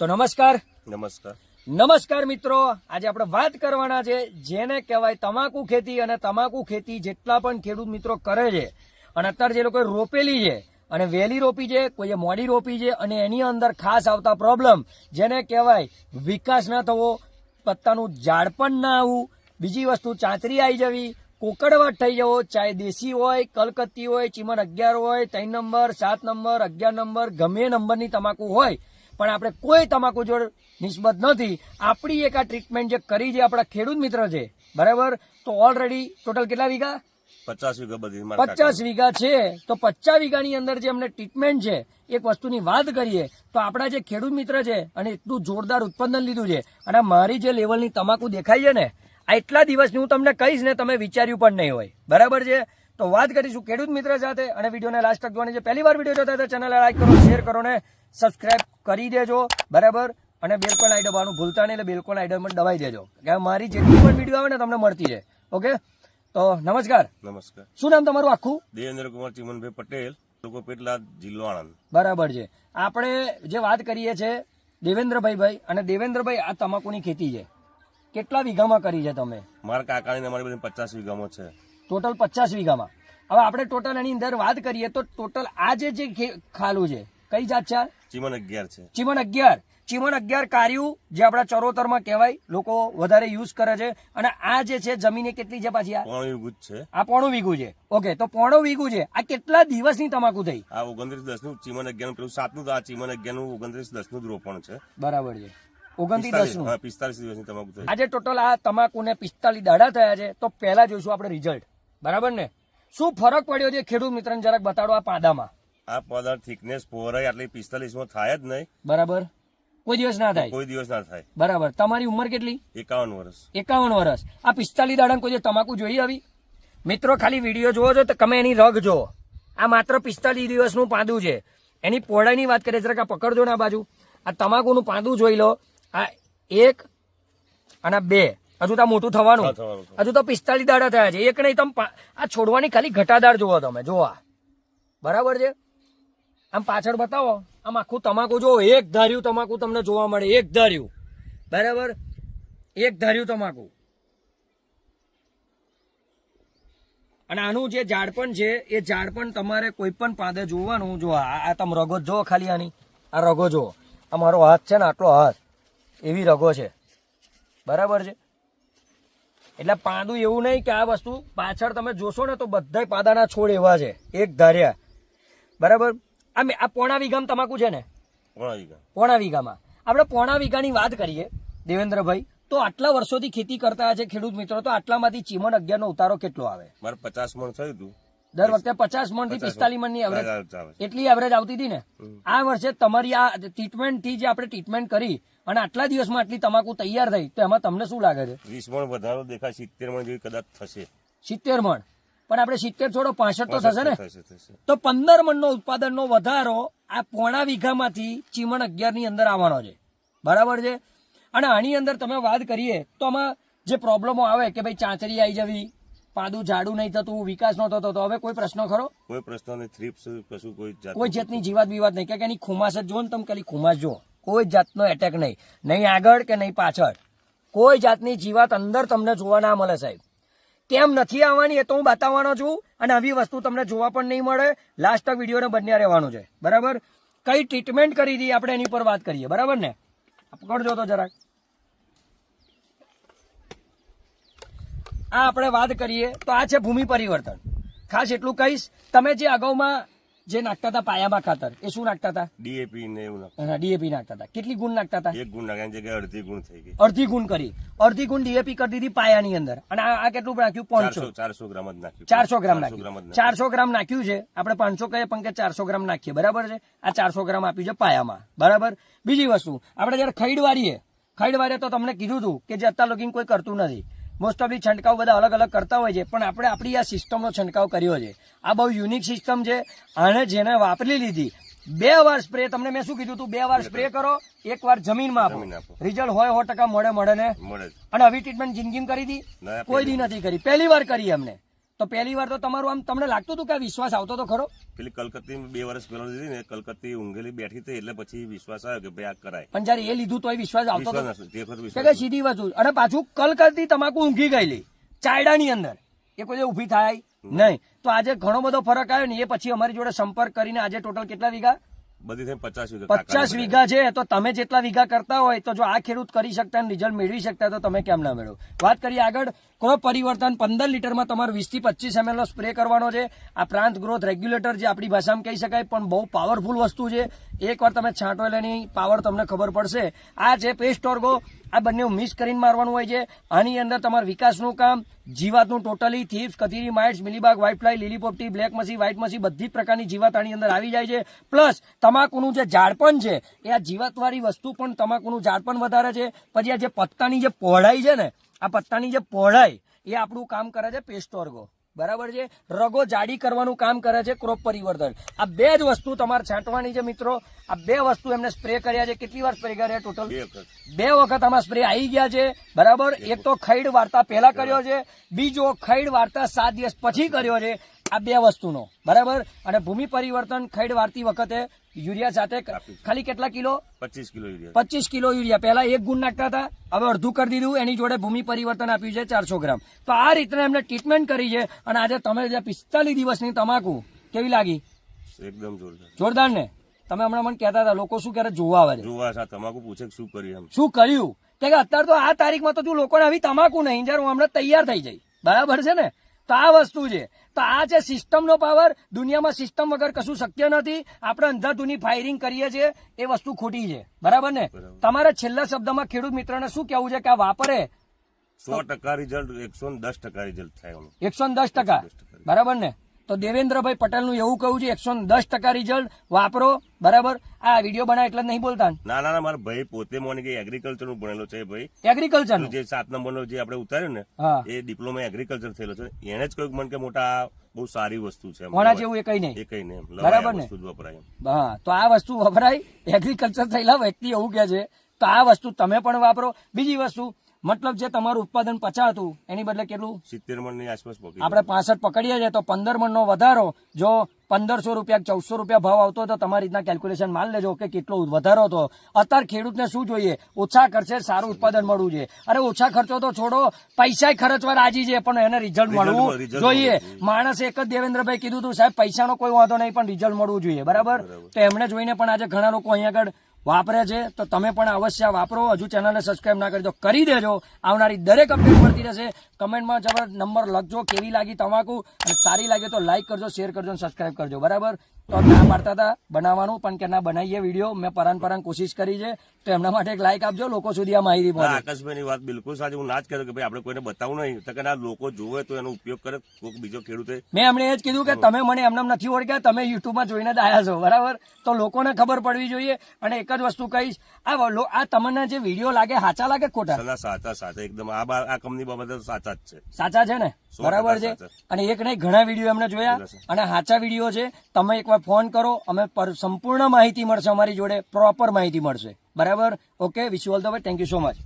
તો નમસ્કાર. નમસ્કાર. નમસ્કાર મિત્રો. આજે આપણે વાત કરવાના છે જેને કહેવાય તમાકુ ખેતી અને તમાકુ ખેતી જેટલા પણ ખેડૂત મિત્રો કરે છે અને અત્યારે જે લોકોએ રોપેલી છે અને વહેલી રોપી છે કોઈએ મોડી રોપી છે અને એની અંદર ખાસ આવતા પ્રોબ્લેમ જેને કહેવાય વિકાસ ના થવો પત્તાનું ઝાડ પણ ના આવવું બીજી વસ્તુ ચાંચરી આવી જવી કોકડવાટ થઈ જવો ચાહે દેશી હોય કલકત્તી હોય ચીમન અગિયાર હોય ત્રણ નંબર સાત નંબર અગિયાર નંબર ગમે નંબરની તમાકુ હોય પણ આપણે કોઈ તમાકુ જોડે નિસ્બત નથી. આપણી એક આ ટ્રીટમેન્ટ જે કરી છે આપણા ખેડૂત મિત્ર છે બરાબર? તો ઓલરેડી ટોટલ કેટલા વીઘા? પચાસ વીઘા બધી પચાસ વીઘા છે. તો પચાસ વીઘાની અંદર જે અમને ટ્રીટમેન્ટ છે એક વસ્તુની વાત કરીએ તો આપણા જે ખેડૂત મિત્ર છે અને એટલું જોરદાર ઉત્પાદન લીધું છે અને મારી જે લેવલની તમાકુ દેખાય છે ને આ એટલા દિવસની હું તમને કહીશ ને તમે વિચાર્યું પણ નહીં હોય. બરાબર છે? તો વાત કરીશું ખેડૂત મિત્ર સાથે અને વિડીયોને લાસ્ટ તક જોવાની. છે પહેલી વાર વીડિયો જોતા તો ચેનલ લાઈક કરો શેર કરો ને સબસ્ક્રાઈબ કરી દેજો. બરાબર? અને બેલકોન આઈ દબાવવાનું ભૂલતા નહીં એટલે બેલકોન આઈ પણ દબાઈ દેજો. કે મારી જેટલી પણ વીડિયો આવે ને તમને મળતી છે ઓકે તો નમસ્કાર. નમસ્કાર. શું નામ તમારું આખું? દેવેન્દ્ર કુમાર ચિમનભાઈ પટેલ લોકો પેટલા જિલ્લો આણંદ. બરાબર છે. આપણે જે વાત કરીએ છે દેવેન્દ્રભાઈ ભાઈ અને દેવેન્દ્રભાઈ આ તમાકુની ખેતી છે. કેટલા વીઘામાં કરી છે તમે? મારા કાકાની અમારી બધી પચાસ વીઘામાં છે. ટોટલ પચાસ વીઘામાં. હવે આપણે ટોટલ એની અંદર વાત કરીએ તો ટોટલ આ જે ખાલું છે કઈ જાત છે ચીમન અગિયાર છે. ચીમન અગિયાર. ચીમન અગિયાર કાર્યું જે આપણા ચરોતરમાં કહેવાય લોકો વધારે યુઝ કરે છે. અને આ જે છે જમીન એ કેટલી છે પાછી આ? પોણું વીઘું છે. આ પોણું વીઘું છે. ઓકે તો પોણું વીઘું છે. આ કેટલા દિવસની તમાકુ થઈ? આ ઓગણત્રીસ દસનું ચિમન અગિયાર પેલું સાતનું તો આ ચિમન અગિયારનું ઓગણત્રીસ દસનું રોપણ છે. બરાબર છે. ઓગણત્રીસ દસ હા પિસ્તાલીસ દિવસની તમાકુ થઈ. આજે ટોટલ આ તમાકુને પિસ્તાલીસ દાડા થયા છે. તો પહેલા જોઈશું આપણે રિઝલ્ટ બરાબર ને? શું ફરક પડ્યો છે ખેડૂત મિત્રને જરાક બતાડો આ પાંદામાં આ પદાર થિકનેસ પહોળાઈ આટલી પિસ્તાલીસમાં થાય જ નહીં. બરાબર. કોઈ દિવસ ના થાય? કોઈ દિવસ ના થાય. બરાબર. તમારી ઉંમર કેટલી? એકાવન વર્ષ. એકાવન વર્ષ. આ પિસ્તાલીસ દાડા કોઈ તમાકુ જોઈ આવી? મિત્રો ખાલી વીડિયો જોવો છો તો તમે એની રગ જુઓ. આ માત્ર પિસ્તાલીસ દિવસનું પાંદું છે. એની પહોળાઈની વાત કરીએ જરાક આ પકડજો ને આ બાજુ. આ તમાકુનું પાંદું જોઈ લો. આ એક અને બે. હજુ તો મોટું થવાનું. હજુ તો પિસ્તાલીસ દાડા થયા છે. એક નહીં તમે આ છોડવાની ખાલી ઘટાદાર જોવો તમે જોવા બરાબર છે? આમ પાછળ બતાવો. આમ આખું તમાકુ જુઓ. એક ધાર્યું તમાકુ તમને જોવા મળે. એક ધાર્યું. બરાબર? એક ધાર્યું તમાકુ. અને આનું જે ઝાડપણ છે એ ઝાડપણ તમારે કોઈ પણ પાદે જોવાનું. જો આ આ તમે રગો જો ખાલી આની. આ રગો જો આ મારો હાથ છે ને આટલો હાથ. એવી રગો છે. બરાબર છે? એટલે પાંદું એવું નહીં કે આ વસ્તુ પાછળ તમે જોશો ને તો બધા પાદાના છોડ એવા છે. એક ધાર્યા. બરાબર? આ આ પોણા વીઘામાં તમાકુ છે ને? પોણા પોણા વીઘામાં. આપણે પોણા વીઘાની વાત કરીએ દેવેન્દ્રભાઈ તો આટલા વર્ષોથી ખેતી કરતા છે ખેડૂત મિત્રો તો આટલામાંથી ચીમન અગિયારનો ઉતારો કેટલો આવે? મારે પચાસ મણ થયું હતું દર વખતે પચાસ મણથી 50 પિસ્તાલીસ મણ. ની એવરેજ એટલી એવરેજ આવતી હતી ને. આ વર્ષે તમારી આ ટ્રીટમેન્ટથી જે આપણે ટ્રીટમેન્ટ કરી અને આટલા દિવસમાં આટલી તમાકુ તૈયાર થઈ તો એમાં તમને શું લાગે છે? વીસ મણ વધારો દેખાય સિત્તેર મણ જેવી કદાચ થશે. સિત્તેર મણ. પણ આપણે સિત્તેર છોડો પાસઠ તો થશે ને? તો પંદર તો પંદર મણનો ઉત્પાદનનો વધારો આ પોણા વીઘામાંથી ચીમણ અગિયારની અંદર આવવાનો છે. બરાબર છે? અને આની અંદર તમે વાત કરીએ તો આમાં જે પ્રોબ્લેમો આવે કે ભાઈ ચાંચરી આવી જવી પાદું ઝાડું નહીં થતું વિકાસ ન થતો. તો હવે કોઈ પ્રશ્ન ખરો? કોઈ પ્રશ્ન નહીં થ્રીપ્સ કશું કોઈ કોઈ જાતની જીવાત વિવાદ નહીં. કે એની ખુમાસ જ જો ને તમે ખાલી ખુમાસ જો કોઈ જાતનો એટેક નહીં. નહીં આગળ કે નહીં પાછળ. કોઈ જાતની જીવાત અંદર તમને જોવા ના મળે સાહેબ. કેમ નથી આવવાની એ તો હું બતાવવાનો છું અને આવી વસ્તુ તમને જોવા પણ નહીં મળે. લાસ્ટ તક વિડીયોને બન્યા રહેવાનું છે. બરાબર? કઈ ટ્રીટમેન્ટ કરી હતી આપણે એની પર વાત કરીએ. બરાબર ને? પકડજો તો જરાક. આ આપણે વાત કરીએ તો આ છે ભૂમિ પરિવર્તન. ખાસ એટલું કહીશ તમે જે અગાઉમાં જે નાખતા હતા પાયામાં ખાતર એ શું નાખતા હતા? ડીએપી ને એવું નાખતા. ડીએપી નાખતા હતા. કેટલી ગુણ નાખતા હતા? એક ગુણ નાખ્યા જગ્યાએ અડધી ગુણ થઈ ગઈ. અડધી ગુણ કરી. અડધી ગુણ ડીએપી કરી દીધી પાયાની અંદર. અને આ કેટલું નાખ્યું પાંચસો. ચારસો ગ્રામ જ નાખ્યું. ચારસો ગ્રામ નાખ્યું. ચારસો ગ્રામ નાખ્યું છે. આપણે પાંચસો કહીએ પણ કે ચારસો ગ્રામ નાખીએ. બરાબર છે? આ ચારસો ગ્રામ આપ્યું છે પાયામાં. બરાબર? બીજી વસ્તુ આપણે જયારે ખૈડ વારીએ ખૈડ વારીએ તો તમને કીધું હતું કે જે અત્યાર લોકિંગ કોઈ કરતું નથી. મોસ્ટ ઓફલી છંટકાવ બધા અલગ અલગ કરતા હોય છે પણ આપણે આપણી આ સિસ્ટમનો છંટકાવ કર્યો છે. આ બહુ યુનિક સિસ્ટમ છે આને જેને વાપરી લીધી. બે વાર સ્પ્રે તમને મેં શું કીધું તું? બે વાર સ્પ્રે કરો એક વાર જમીનમાં આપો. આપો. રિઝલ્ટ હોય સો ટકા મળે મળે ને. અને આવી ટ્રીટમેન્ટ જિંદગી કરી હતી કોઈ દી નથી કરી. પહેલી વાર કરી અમને. તો પહેલી વાર તો તમારું આમ તમને લાગતું હતું કે વિશ્વાસ આવતો તો ખરો? પેલી કલકત્તી બે વર્ષ પહેલા લીધી ને કલકત્તી ઊંઘેલી બેઠી હતી એટલે પછી વિશ્વાસ આવ્યો કે ભાઈ આ કરાય. પણ જયારે એ લીધું વિશ્વાસ આવતો તે કે વિશ્વાસ કે સીધી વસ્તુ અને પાછું કલકત્તી તમાકુ ઊંઘી ગયેલી. ચાયડાની અંદર. એ કોઈ ઊભી થાય નહીં. તો આજે ઘણો બધો ફરક આવ્યો ને એ પછી અમારી જોડે સંપર્ક કરીને આજે ટોટલ કેટલા વીઘા? બધી થઈને પચાસ વીઘા પચાસ વીઘા છે તો તમે જેટલા વીઘા કરતા હોય તો જો આ ખેડૂત કરી શકતા રિઝલ્ટ મેળવી શકતા તો તમે કેમ ના મેળવો? વાત કરીએ આગળ ક્રોપ પરિવર્તન? પંદર લીટરમાં તમારે વીસથી પચીસ એમએલ નો સ્પ્રે કરવાનો છે. આ પ્રાંત ગ્રોથ રેગ્યુલેટર જે આપણી ભાષામાં કહી શકાય પણ બહુ પાવરફુલ વસ્તુ છે. એકવાર તમે છાંટો એટલે પાવર તમને ખબર પડશે. આ છે પેસ્ટ ઓર્ગો આ બંને મિક્સ કરીને મારવાનું હોય છે. આની અંદર તમારા વિકાસનું કામ, જીવાતનું ટોટલી થીપ્સ કથીરી માઇટ્સ મિલીબાગ વ્હાઇટ ફ્લાય લીલી બ્લેક મસી વ્હાઇટ મસી બધી પ્રકારની જીવાત આની અંદર આવી જાય છે. પ્લસ તમાકુનું જે ઝાડપણ છે, એ આ જીવાતવાળી વસ્તુ પણ તમાકુનું ઝાડપણ વધારે છે. પછી આ જે પત્તાની જે પહોળાઈ છે ને, આ પત્તાની જે પહોળાઈ, એ આપણું કામ કરે છે પેસ્ટોર્ગો બરાબર છે? રગો જાડી કરવાનું કામ કરે છે ક્રોપ પરિવર્તન. આ બે જ વસ્તુ તમારે છાંટવાની છે મિત્રો. આ બે વસ્તુ એમને સ્પ્રે કર્યા છે. કેટલી વાર સ્પ્રે કર્યા ટોટલ બે વખત. આમાં સ્પ્રે આવી ગયા છે. બરાબર? એક તો ખૈડ વાર્તા પહેલા કર્યો છે. બીજો ખૈડ વાર્તા સાત દિવસ પછી કર્યો છે. આ બે વસ્તુનો. બરાબર? અને ભૂમિ પરિવર્તન ખૈડ વારતી વખતે યુરિયા સાથે ખાલી કેટલા કિલો? પચીસ કિલો યુરિયા. પચીસ કિલો યુરિયા. પહેલા એક ગુણ નાખતા હતા હવે અડધું કરી દીધું. એની જોડે ભૂમિ પરિવર્તન આપ્યું છે ચારસો ગ્રામ. તો આ રીતના એમને ટ્રીટમેન્ટ કરી છે અને આજે તમે જે પિસ્તાલીસ દિવસની તમાકુ કેવી લાગી? એકદમ જોરદાર. જોરદાર ને? તમે હમણાં મને કહેતા હતા લોકો શું કરે? જોવા આવે છે. જોવા છે. તમાકુ પૂછે શું કર્યું શું કર્યું? કે કે અત્યારે તો આ તારીખમાં તો તું લોકોને આવી તમાકુ નહીં જ્યારે હું હમણાં તૈયાર થઈ જઈ બરાબર છે ને? તો આ વસ્તુ છે. તો આ છે સિસ્ટમનો પાવર દુનિયામાં સિસ્ટમ વગર કશું શક્ય નથી. આપણે અંધાધૂની ફાયરિંગ કરીએ છીએ એ વસ્તુ ખોટી છે. બરાબર ને? તમારા છેલ્લા શબ્દમાં ખેડૂત મિત્રને શું કહેવું છે કે આ વાપરે? સો ટકા રિઝલ્ટ એકસો દસ ટકા રિઝલ્ટ થાય એકસો દસ ટકા. બરાબર ને? તો દેવેન્દ્રભાઈ પટેલનું એવું કહ્યું છે એકસો દસ ટકા રિઝલ્ટ વાપરો બરાબર? આ વીડિયો બનાવે એટલે નહીં બોલતા. ના ના ના મારા ભાઈ પોતે મને કે એગ્રીકલ્ચરનું ભણેલો છે ભાઈ. એગ્રીકલ્ચર જે સાત નંબરનો જે આપણે ઉતાર્યો ને એ ડિપ્લોમા એગ્રીકલ્ચર થયેલો છે. એને જ કહ્યું મને કે મોટા બહુ સારી વસ્તુ છે એમ. જેવું એ કઈ નહીં. એ કઈ નહીં બરાબર ને? વપરાય હા તો આ વસ્તુ વપરાય. એગ્રીકલ્ચર થયેલા વ્યક્તિ એવું કે છે તો આ વસ્તુ તમે પણ વાપરો. બીજી વસ્તુ મતલબ જે તમારું ઉત્પાદન પચાસ હતું એની બદલે કેટલું? સિત્તેર મણની આસપાસ આપણે પાસઠ પકડીએ છીએ તો પંદર મણનો વધારો. જો પંદરસો રૂપિયા ચૌદસો રૂપિયા ભાવ આવતો તો તમારી રીતના કેલ્ક્યુલેશન માન લેજો કે કેટલો વધારો હતો. અત્યારે ખેડૂતને શું જોઈએ? ઓછા ખર્ચે સારું ઉત્પાદન મળવું જોઈએ. અરે ઓછા ખર્ચો તો છોડો. પૈસા ખર્ચવા રાજી છે પણ એને રિઝલ્ટ મળવું જોઈએ. માણસ એક જ દેવેન્દ્રભાઈ કીધું હતું સાહેબ પૈસાનો કોઈ વાંધો નહીં પણ રિઝલ્ટ મળવું જોઈએ. બરાબર? તો એમને જોઈને પણ આજે ઘણા લોકો અહીંયા આગળ વાપરે છે, તો તમે પણ અવશ્ય વાપરો. હજુ ચેનલને સબસ્ક્રાઇબ ના કરી દો. કરી દેજો. આવનારી દરેક અપડેટ મળતી રહેશે. કમેન્ટમાં જબર નંબર લખજો. કેવી લાગી તમાકુ? અને સારી લાગે તો લાઈક કરજો શેર કરજો અને સબસ્ક્રાઇબ કરજો. બરાબર? તો ના પાડતા હતા બનાવવાનું પણ કે ના બનાવીએ વીડિયો. મેં પરાન પરાન કોશિશ કરી છે. તો એમના માટે એક લાઈક આપજો લોકો સુધી આ માહિતી પહોંચે. આકાશભાઈની વાત બિલકુલ સાચી. હું ના જ કહેતો કે ભાઈ આપણે કોઈને બતાવું નહીં. તો કે ના લોકો જોવે તો એનો ઉપયોગ કરે કોઈક બીજો ખેડૂતે. મેં એમણે એ જ કીધું કે તમે મને એમને નથી ઓળખ્યા તમે યુટ્યુબમાં જોઈને જ આવ્યા છો બરાબર? તો લોકોને ખબર પડવી જોઈએ. અને એક જ વસ્તુ કહીશ આ આ તમને જે વીડિયો લાગે સાચા લાગે ખોટા? સાચા સાચા એકદમ આ આ કંપની બાબતે સાચા જ છે. સાચા છે ને? બરાબર છે? અને એક નહીં ઘણા વીડિયો એમને જોયા અને સાચા વીડિયો છે. તમે એકવાર ફોન કરો અમે પર- સંપૂર્ણ માહિતી મળશે અમારી જોડે પ્રોપર માહિતી મળશે. બરાબર? Okay wish you all the way thank you so much